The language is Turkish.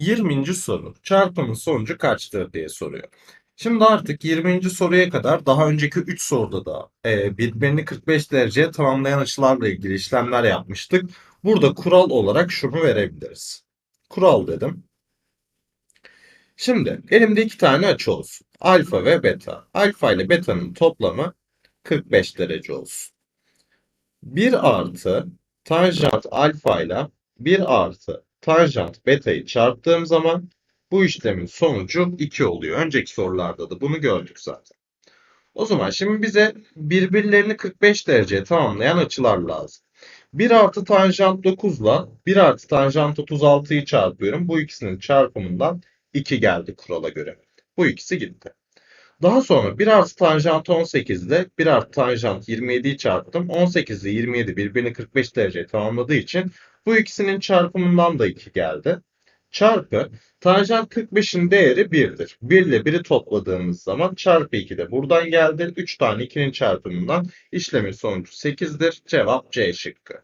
20. soru. Çarpımın sonucu kaçtır diye soruyor. Şimdi artık 20. soruya kadar daha önceki 3 soruda da e, birbirini 45 dereceye tamamlayan açılarla ilgili işlemler yapmıştık. Burada kural olarak şunu verebiliriz. Kural dedim. Şimdi elimde iki tane açı olsun. Alfa ve beta. Alfa ile beta'nın toplamı 45 derece olsun. 1 artı tanjant alfa ile 1 artı tanjant beta'yı çarptığım zaman bu işlemin sonucu 2 oluyor. Önceki sorularda da bunu gördük zaten. O zaman şimdi bize birbirlerini 45 dereceye tamamlayan açılar lazım. 1 artı tanjant 9 ile 1 artı tanjant 36'yı çarpıyorum. Bu ikisinin çarpımından 2 geldi kurala göre. Bu ikisi gitti. Daha sonra 1 artı tanjant 18 ile 1 artı tanjant 27'yi çarptım. 18 ile 27 birbirini 45 dereceye tamamladığı için bu ikisinin çarpımından da 2 geldi. Çarpı tanjant 45'in değeri 1'dir. 1 ile 1'i topladığımız zaman çarpı 2 de buradan geldi. 3 tane 2'nin çarpımından işlemin sonucu 8'dir. Cevap C şıkkı.